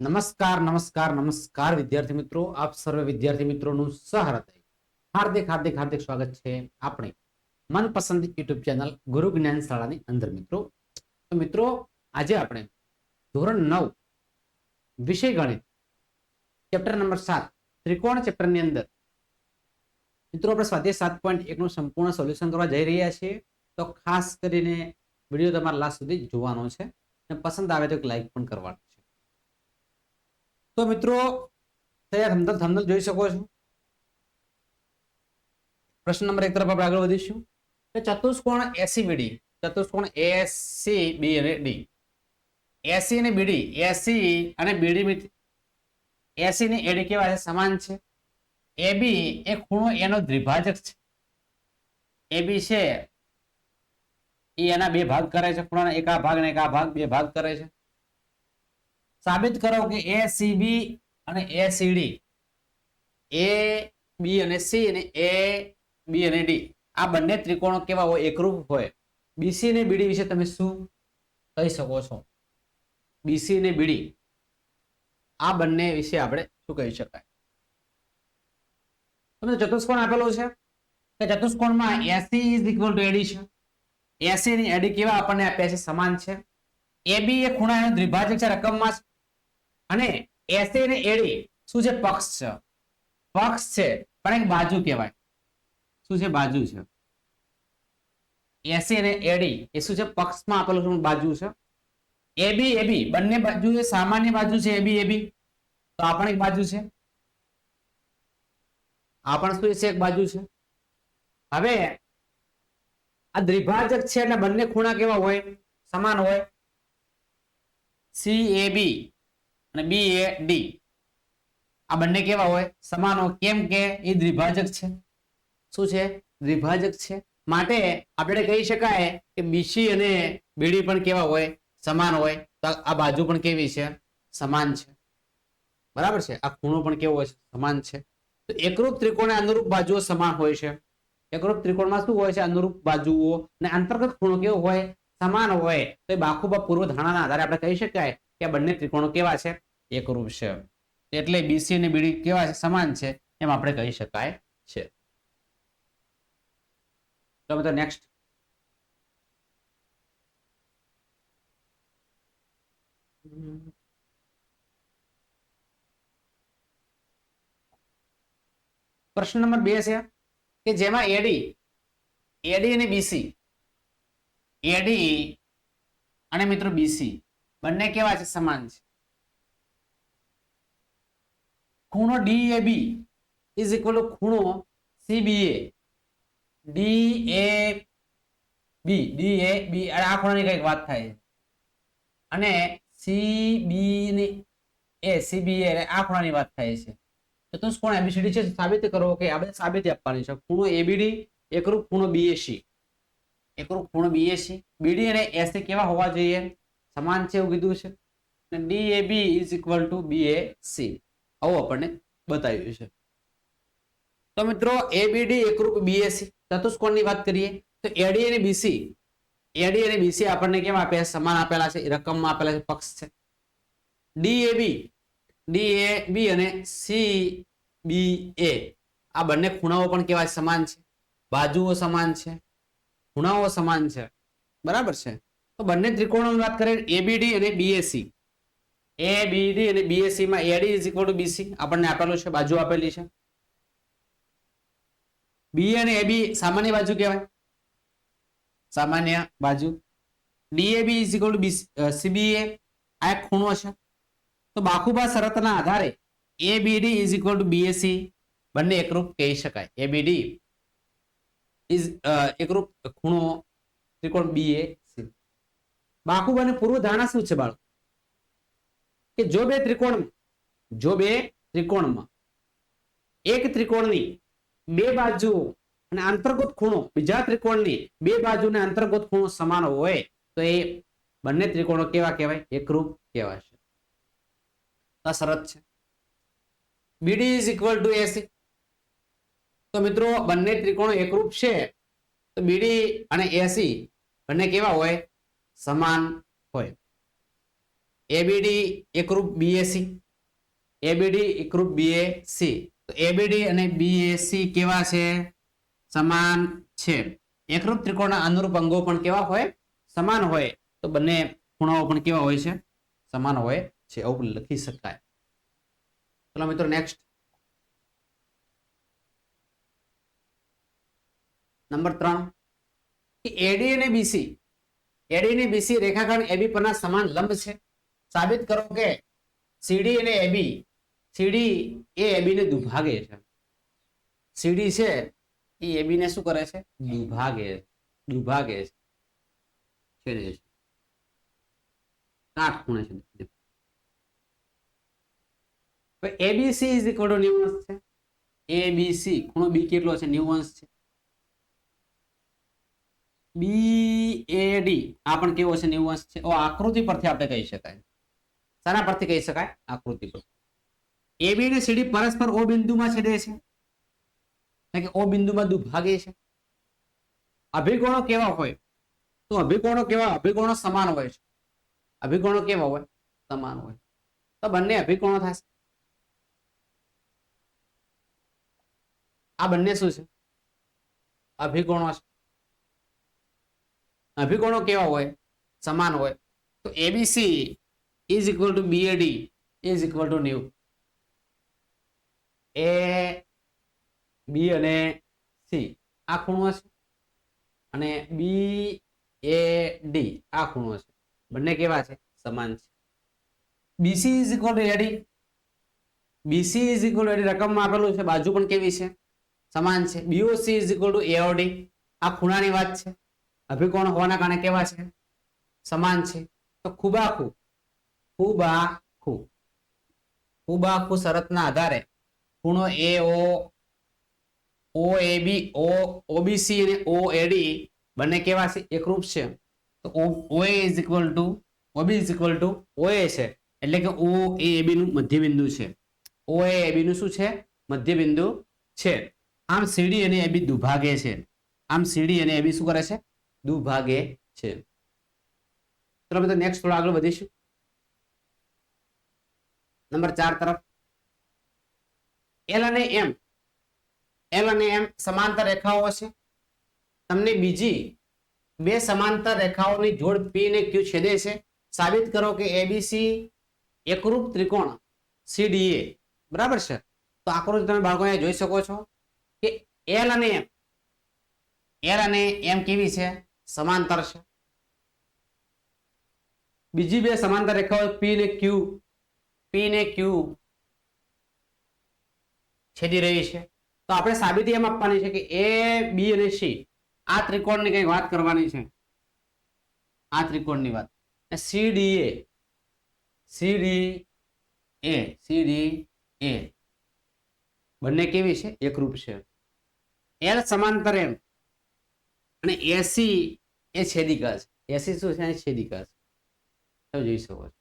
નમસ્કાર નમસ્કાર નમસ્કાર વિદ્યાર્થી મિત્રો. આપ સર્વે વિદ્યાર્થી મિત્રોનું સહૃદય હાર્દિક હાર્દિક હાર્દિક સ્વાગત છે આપણે મનપસંદ યુટ્યુબ ચેનલ ગુરુ જ્ઞાન શાળાની અંદર મિત્રો. તો મિત્રો, આજે આપણે ધોરણ નવ વિષય ગણિત ચેપ્ટર નંબર સાત, ત્રિકોણ ચેપ્ટરની અંદર. મિત્રો, આપણે સ્વાધ્યાય સાત પોઈન્ટ એકનું સંપૂર્ણ સોલ્યુશન કરવા જઈ રહ્યા છીએ. તો ખાસ કરીને વીડિયો તમારા લાસ્ટ સુધી જોવાનો છે. અને પસંદ આવે તો એક લાઈક પણ કરવાનું. તો મિત્રો થંબલ થંબલ જોઈ શકો છો. પ્રશ્ન નંબર એક તરફ આપણે આગળ વધીશું. ચતુષ્કોણ એસી બીડી ચતુષ્કોણ એસી બી અને ડી એસી અને બીડી એસી અને બીડી એસી ની એડી કેવા છે, સમાન છે. એ બી એ ખૂણો એનો દ્વિભાજક છે. એ બી છે એ એના બે ભાગ કરે છે, ખૂણાના એક આ ભાગ અને એક આ ભાગ બે ભાગ કરે છે. સાબિત કરો કે એ સીબી અને એ સીડી એ બી અને સી અને એ બી અને ડી આ બંને ત્રિકોણો કેવા હોય? એકરૂપ હોય. બીસી અને બીડી વિશે તમે શું કહી શકો છો? બીસી અને બીડી આ બંને વિશે આપણે શું કહી શકાય? તમને ચતુષ્કોણ આપેલો છે? કે ચતુષ્કોણમાં AC is equal to AD છે. એસી ની એડી કેવા આપણને આપ્યા છે? સમાન છે. એ બી એ ખૂણાનો દ્વિભાજક છે રકમમાં અને એસી ને એડી શું છે? પક્ષ છે. પક્ષ છે, પણ એક બાજુ કહેવાય. શું છે? બાજુ છે. એસી અને એડી એ શું છે? પક્ષમાં આપેલું છે બાજુ છે. એબી એબી બંને બાજુ સામાન્ય બાજુ છે એ બી તો આ પણ એક બાજુ છે. આ પણ શું છે? એક બાજુ છે. હવે આ દ્વિભાજક છે, એટલે બંને ખૂણા કેવા હોય? સમાન હોય. સી એ બી અને બી એ ડી આ બંને કેવા હોય? સમાન કેમ કે એ દ્વિભાજક છે. શું છે? દ્વિભાજક છે. માટે આપણે કહી શકાય કે બીસી અને બીડી પણ કેવા હોય? સમાન હોય. તો આ બાજુ પણ કેવી છે? સમાન છે. બરાબર છે? આ ખૂણો પણ કેવો હોય છે? સમાન છે. તો એકરૂપ ત્રિકોણ અનુરૂપ બાજુઓ સમાન હોય છે. એકરૂપ ત્રિકોણમાં શું હોય છે? અનુરૂપ બાજુઓ. અને અંતર્ગત ખૂણો કેવો હોય? સમાન હોય, તો એ બાખુબા પૂર્વ ધારણાના આધારે આપણે કહી શકાય કે આ બંને ત્રિકોણો કેવા છે? એકરૂપ છે. એટલે બીસી અને બીડી કેવા છે? સમાન છે, એમ આપણે કહી શકાય છે. તો નેક્સ્ટ પ્રશ્ન નંબર બે છે કે જેમાં એડી એડી અને બીસી એડી અને મિત્રો બીસી બંને કેવા છે? સમાન છે. ખૂણો D A B is equal to ખૂણો CBA D A B D A B આ ખૂણાની કંઈક વાત થાય. અને સીબી ની એ સીબીએ આ ખૂણાની વાત થાય છે. ચતુષ્કોણ એબીસીડી છે. સાબિત કરો કે આ બધા સાબિતી આપવાની છે. ખૂણો એબીડી એકરૂપ ખૂણો બીએસી એકરૂપ ખૂણ બીએસી બીડી અને એસી કેવા હોવા જોઈએ? સમાન છે એવું કીધું છે. અને D A B is equal to B A C આવું આપણને બતાવ્યું છે. તો મિત્રો એબીડી એકરૂપ બીએસી ચતુષ્કોણની વાત કરીએ, તો એડી અને બીસી એડી અને બીસી આપણને કેમ આપ્યા? સમાન આપેલા છે રકમમાં આપેલા છે, પક્ષ છે. D A B D A B અને સી બી એ આ બંને ખૂણાઓ પણ કેવા સમાન છે? બાજુઓ સમાન છે. ખૂણાઓ સમાન છે. બરાબર છે? તો બંને ત્રિકોણોની વાત કરીએ એબીડી અને બીએસી એ બીડી અને બીએસસી માં AD is equal to BC આપણને આપેલું છે, બાજુ આપેલી છે. બી અને એબી સામાન્ય બાજુ કહેવાય. સામાન્ય બાજુ. DAB is equal to CBA આ એક ખૂણો છે. તો બાખુબા શરતના આધારે ABD BD is equal to BSC બંને એકરૂપ કહી શકાય. એ બીડી ઇઝ એકરૂપ ખૂણો ત્રિકોણ બી એ સી બાખુબાની પૂર્વ ધારણા શું છે બાળકો? કે જો બે ત્રિકોણ જો બે ત્રિકોણમાં એક ત્રિકોણની બે બાજુઓ અને અંતર્ગત ખૂણો, બીજા ત્રિકોણની બે બાજુને અંતર્ગત ખૂણો સમાન હોય, તો એ બંને ત્રિકોણો કેવા કહેવાય? એકરૂપ કહેવાશે. આ શરત છે. BD is equal to AC તો મિત્રો, બંને ત્રિકોણો એકરૂપ છે. તો બીડી અને એસી બંને કેવા હોય? સમાન હોય. એબીડી એકરૂપ બીએસી એબીડી એકરૂપ બીએસી તો એબીડી અને બીએસી કેવા છે? સમાન છે. એકરૂપ ત્રિકોણના અનુરૂપ અંગો પણ કેવા હોય? સમાન હોય. તો બંને ખૂણાઓ પણ કેવા હોય છે? સમાન હોય છે. આવું લખી શકાય. ચલો મિત્રો નેક્સ્ટ નંબર ત્રણ. એડી અને બીસી એડી અને બીસી રેખાખંડ એબી પરના સમાન લંબ છે. સાબિત કરો કે સીડી અને એબી સીડી એ એબી ને દુભાગે છે. સીડી છે એ એબી ને શું કરે છે? દુભાગે દુભાગે છે. છેદે ખૂણે છે. ABC is equal to nuance છે. એબીસી ખૂણો બી કેટલો છે? ન્યુઅન્સ છે. બી એ ડી આ પણ કેવો છે નેવું અંશ છે આકૃતિ પરથી આપણે કહી શકાય. શાના પરથી કહી શકાય? આકૃતિ પર. એબી અને સીડી પરસ્પર ઓ બિંદુમાં છેદે છે. એટલે કે ઓ બિંદુમાં દુભાગે છે. અભિગુણો કેવા હોય? તો અભિકોણો કેવા? અભિકોણો સમાન હોય છે. અભિગુણો કેવા હોય? સમાન હોય. તો બંને અભિકોણો થશે. આ બંને શું છે? અભિગુણો છે. અભિકોણો કેવા હોય? સમાન હોય. તો ABC is equal to BAD is equal to new A B અને સી આ ખૂણો છે અને બી એ ડી આ ખૂણો હશે. બંને કેવા છે? સમાન છે. BC is equal to AD BC is equal to AD રકમમાં આપેલું છે. બાજુ પણ કેવી છે? સમાન છે. BOC is equal to AOD આ ખૂણાની વાત છે. અભિકોણ હોવાના કારણે કેવા છે? સમાન છે. તો ખૂબાખૂ ખૂબાખૂ ખૂબાખૂ શરતના આધારે ખૂણો એ ઓ ઓ એ બી, ઓ ઓબીસી અને ઓ એડી બંને કેવા છે? એકરૂપ છે. તો O A is equal to OB is equal to O A છે. એટલે કે ઓ એ બી નું મધ્યબિંદુ છે. ઓ એ બી નું શું છે? મધ્યબિંદુ છે. આમ સીડી અને એબી દુભાગે છે. આમ સીડી અને એબી શું કરે છે? દુભાગે છે. ચલો મિત્રો નેક્સ્ટ થોડો આગળ વધીશું. નંબર ચાર તરફ. એલ અને એમ એલ અને એમ સમાંતર રેખાઓ છે તમને બીજી બે સમાંતર રેખાઓની જોડ પી ને ક્યુ છેદે છે. સાબિત કરો કે એબીસી એકરૂપ ત્રિકોણ સીડીએ બરાબર છે? તો આકૃતિ તમે બાળકો અહીંયા જોઈ શકો છો કે એલ અને એમ એલ અને એમ કેવી છે? સમાંતર છે. બીજી બે સમાંતર રેખાઓ પી ને ક્યુ પી ને ક્યુ છેદી રહી છે. તો આપણે સાબિતી એમ આપવાની છે કે એ બી અને સી આ ત્રિકોણની કંઈક વાત કરવાની છે. આ ત્રિકોણની વાત. સીડી એ સીડી એ સીડી એ બંને કેવી છે? એકરૂપ છે. એલ સમાંતર એમ. અને એસી એ છેદિકા છે એસી શું છે? છેદિકા છે તમે જોઈ શકો છો.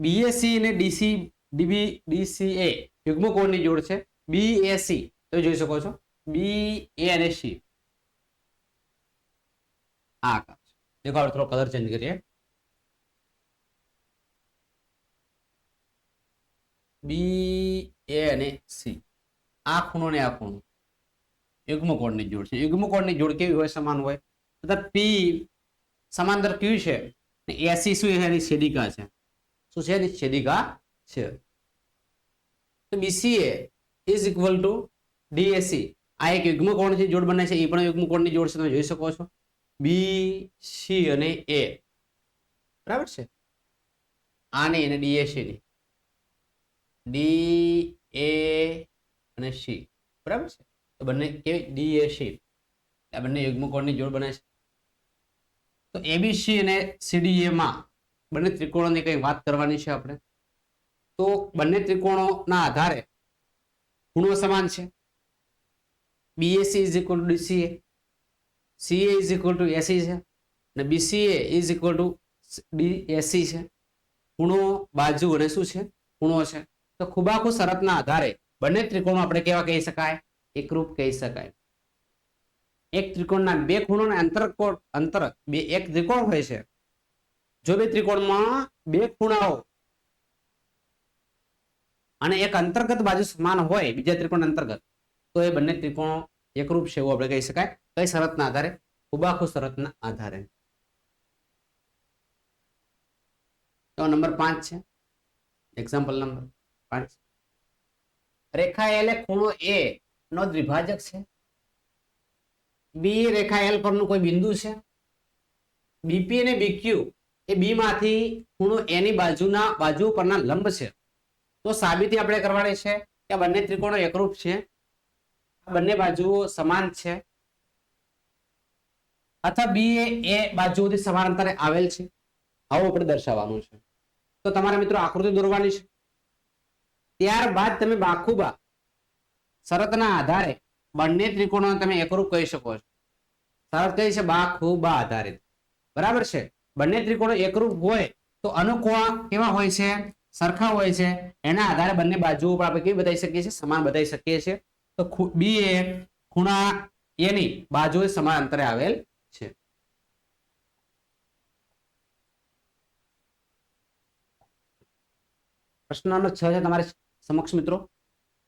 બીએસસી અને ડીસી ડીબી ડીસીએ યુગ્મ કોણની જોડ છે. બીએસી તમે જોઈ શકો છો. બી એ અને સી આ છે. દેખો આપણે થોડો કલર ચેન્જ કરીએ. બી એ અને સી આ ખૂણો ને આ ખૂણો. યુગ્મ કોણની જોડ છે. યુગ્મ કોણની જોડ કેવી હોય? સમાન હોય. તથા પી સમાંતર ક્યુ છે એસી શું છે? એની છેદિકા છે. શું છે? એની છેદિકા છે. તો BCA is equal to DAC આ એક યુગ્મ કોણથી જોડ બને છે. એ પણ યુગ્મ કોણની જોડ છે. તમે જોઈ શકો છો. બી સી અને એ બરાબર છે? આની અને ડીએસી ની. ડી એ અને સી બરાબર છે? તો બંને કેવી? ડી એ સી આ બંને યુગ્મકોણની જોડ બને છે. તો એબીસી અને સીડીએમાં બંને ત્રિકોણોની કંઈ વાત કરવાની છે આપણે? તો બંને ત્રિકોણોના આધારે ખૂણો સમાન છે. BAC is equal to DCA CA is equal to AC છે. અને BCA is equal to DAC છે. ખૂણો બાજુ અને શું છે? ખૂણો છે. તો ખૂબાખૂ શરતના આધારે બંને ત્રિકોણો આપણે કેવા કહી શકાય? એકરૂપ કહી શકાય. એક ત્રિકોણના બે ખૂણોના અંતર અંતર, બે એક ત્રિકોણ હોય છે. જો બે ત્રિકોણમાં બે ખૂણાઓ અને એક અંતર્ગત બાજુ સમાન હોય, બીજા ત્રિકોણ અંતર્ગત, તો એ બંને ત્રિકોણો એકરૂપ છે એવું આપણે કહી શકાય. કઈ શરતના આધારે? ઉબાખુ શરતના આધારે. તો નંબર પાંચ છે. એક્ઝામ્પલ નંબર પાંચ. રેખા એલ ખૂણો એ નો દ્વિભાજક છે. બી રેખા એલ પરનું કોઈ બિંદુ છે. બીપી અને બીક્યુ એ બી માંથી ખૂણો એની બાજુના, બાજુ પરના લંબ છે. તો સાબિતી આપણે કરવાની છે કે બંને ત્રિકોણો એકરૂપ છે. આ બંને બાજુઓ સમાન છે. અથવા બી એ એ બાજુઓથી સમાન અંતરે આવેલ છે. આવું આપણે દર્શાવવાનું છે. તો તમારા મિત્રો આકૃતિ દોરવાની છે. ત્યારબાદ તમે બાખુબા શરતના આધારે બંને ત્રિકોણો તમે એકરૂપ કહી શકો છો. શરત કઈ છે? બા ખૂબ આધારિત. બરાબર છે? બંને ત્રિકોણો એકરૂપ હોય તો અનુકોણ કેવા હોય છે? સરખા હોય છે. એના આધારે બંને બાજુઓ ઉપર આપણે કેવી બતાવી શકીએ છીએ? સમાન બતાવી શકીએ છીએ. તો બી એ ખૂણા એની બાજુએ સમાન અંતરે આવેલ છે. પ્રશ્ન નંબર છ છે તમારે સમક્ષ મિત્રો.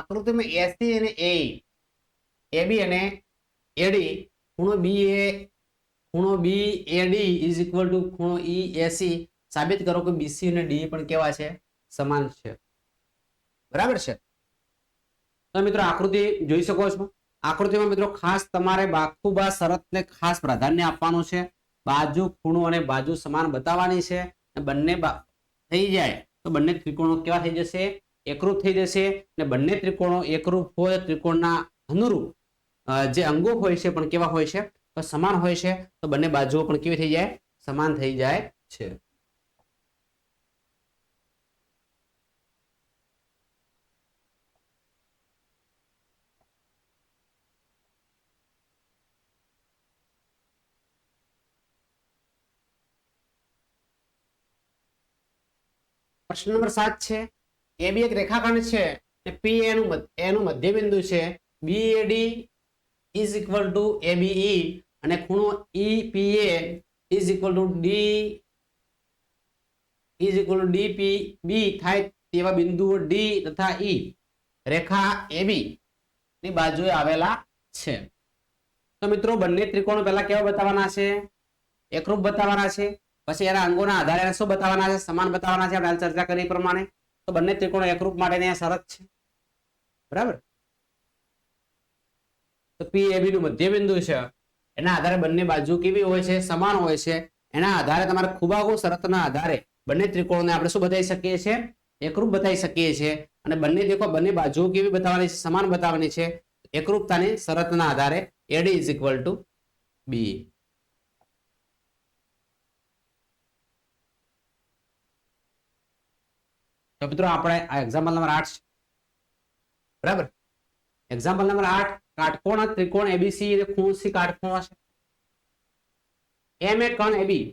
આકૃતિમાં એસી અને એ એબી અને એડી ખૂણો બી એ ખૂણો B AD is equal to ખૂણો ઈ એસી સાબિત કરો કે બીસી અને ડી પણ કેવા છે? સમાન છે. બરાબર છે? તો મિત્રો આકૃતિ જોઈ શકો છો. આકૃતિમાં મિત્રો ખાસ તમારે બાખુબા શરતને ખાસ પ્રાધાન્ય આપવાનું છે. બાજુ ખૂણો અને બાજુ સમાન બતાવવાની છે. બંને થઈ જાય. તો બંને ત્રિકોણો કેવા થઈ જશે? એકરૂપ થઈ જશે અને બંને ત્રિકોણો એકરૂપ હોય ત્રિકોણના અનુરૂપ જે અંગો હોય છે પણ કેવા હોય છે? સમાન હોય છે. તો બંને બાજુઓ પણ કેવી થઈ જાય? સમાન થઈ જાય છે. પ્રશ્ન નંબર સાત છે. એ બી એક રેખાખંડ છે. અને પી એનું એનું મધ્યબિંદુ છે. B A D is equal to A B E અને ખૂણો E P A is equal to D is equal to D P B થાય તેવા બિંદુઓ ડી તથા ઈ રેખા એ બી ની બાજુએ આવેલા છે. તો મિત્રો બંને ત્રિકોણો પહેલા કેવા બતાવવાના છે? એકરૂપ બતાવવાના છે. પછી એના અંગોના આધારે શું બતાવવાના છે? સમાન બતાવવાના છે. આપણે ચર્ચા કરી પ્રમાણે. તો બંને ત્રિકોણ એકરૂપ માટેની આ શરત છે. બરાબર? તો પી એ બી નું મધ્યબિંદુ છે. એના આધારે બંને બાજુ કેવી હોય છે? સમાન હોય છે. એના આધારે તમારે ખુબાગુ શરતના આધારે બંને ત્રિકોણને આપણે શું બતાવી શકીએ છીએ? એકરૂપ બતાવી શકીએ છીએ. અને બંને દેખો, બંને બાજુઓ કેવી બતાવવાની છે? સમાન બતાવવાની છે. એકરૂપતાની શરતના આધારે AD is equal to B તો મિત્રો આપણે આ એક્ઝામ્પલ નંબર આઠ છે. બરાબર? એક્ઝામ્પલ નંબર આઠ, કાટકોણ, ત્રિકોણ એબીસી ખૂણ સી કાટકોણ છે એમ એ કણ એબી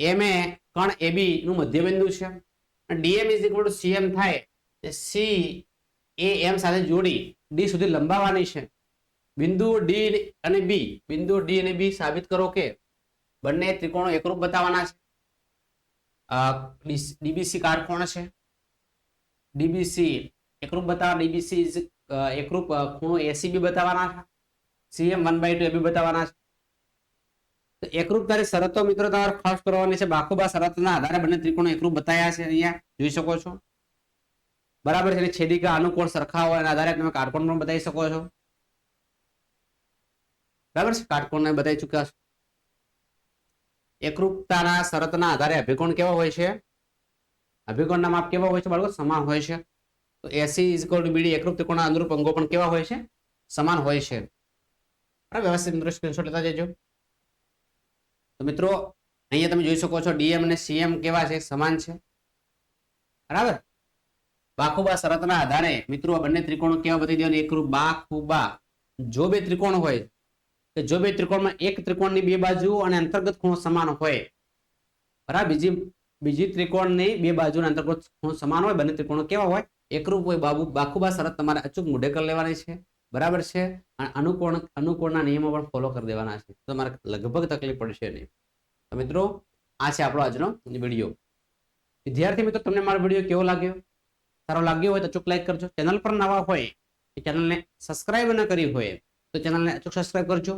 એમ એ કણ એબી નું મધ્યબિંદુ છે. DM is equal to CM થાય સી એ એમ સાથે જોડી ડી સુધી લંબાવાની છે. બિંદુ ડી અને બી બિંદુ ડી અને બી સાબિત કરો કે બંને ત્રિકોણો એકરૂપ બતાવવાના છે. ડીબીસી કાટકોણ છે ડીબીસી. એકરૂપ બતાવવા ડીબીસી એકરૂપ ખૂણો એસી બી બતાવવાના છે. CM one by two A B બતાવવાના છે. તો એકરૂપતાની શરતો મિત્રો તમારે ખાસ કરવાની છે. બાખુબા શરતના આધારે બંને ત્રિકોણ એકરૂપ બતાવ્યા છે અહીંયા. જોઈ શકો છો. બરાબર છે છેદિકા અનુકોણ સરખા હોય એના આધારે તમે કાટકોણ પણ બતાવી શકો છો. બરાબર છે, કાટકોણને બતાવી ચૂક્યા છો. એકરૂપતાના શરતના આધારે અભિકોણ કેવા હોય છે? અભિકોણના માપ કેવા હોય છે બાળકો? સમાન હોય છે. તો AC is equal to BD એકરૂપ ત્રિકોણના અનુરૂપ અંગો પણ કેવા હોય છે? સમાન હોય છે. બરાબર? વ્યવસ્થિત મિત્રો સ્ક્રીનશોટ લેતા જજો. તો મિત્રો, અહીંયા તમે જોઈ શકો છો ડીએમ અને સીએમ કેવા છે? સમાન છે. બરાબર? બાખુબા શરતના આધારે મિત્રો બંને ત્રિકોણો કેવા બતાવી દેવાની? એકરૂપ બાખુબા. જો બે ત્રિકોણ હોય કે જો બે ત્રિકોણમાં એક ત્રિકોણની બે બાજુ અને અંતર્ગત ખૂણો સમાન હોય. બરાબર? બીજી બીજી ત્રિકોણની બે બાજુના અંતર્ગત સમાન હોય, બંને ત્રિકોણો કેવા હોય? એકરૂપ હોય બાબુ બાખુબા શરત તમારે અચૂક મૂઢે કરી લેવાની છે, બરાબર છે? અને અનુકોણ અનુકોણના નિયમો પણ ફોલો કરી દેવાના છે. તમારે લગભગ તકલીફ પડશે નહીં. તો મિત્રો, આ છે આપણો આજનો વીડિયો. વિદ્યાર્થી મિત્રો, તમને મારો વીડિયો કેવો લાગ્યો? સારો લાગ્યો હોય તો અચૂક લાઈક કરજો. ચેનલ પર નવા હોય એ ચેનલને સબસ્ક્રાઇબ ન કરી હોય, તો ચેનલને અચૂક સબસ્ક્રાઇબ કરજો.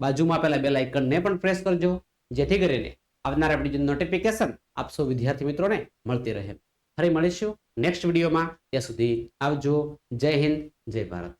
બાજુમાં પેલા બે લાઇકનને પણ પ્રેસ કરજો. જેથી કરીને આવનારા વીડિયો નોટિફિકેશન આપ સૌ વિદ્યાર્થી મિત્રોને મળતી રહે. ફરી મળીશું નેક્સ્ટ વિડીયોમાં ત્યાં સુધી આવજો. જય હિન્દ, જય ભારત.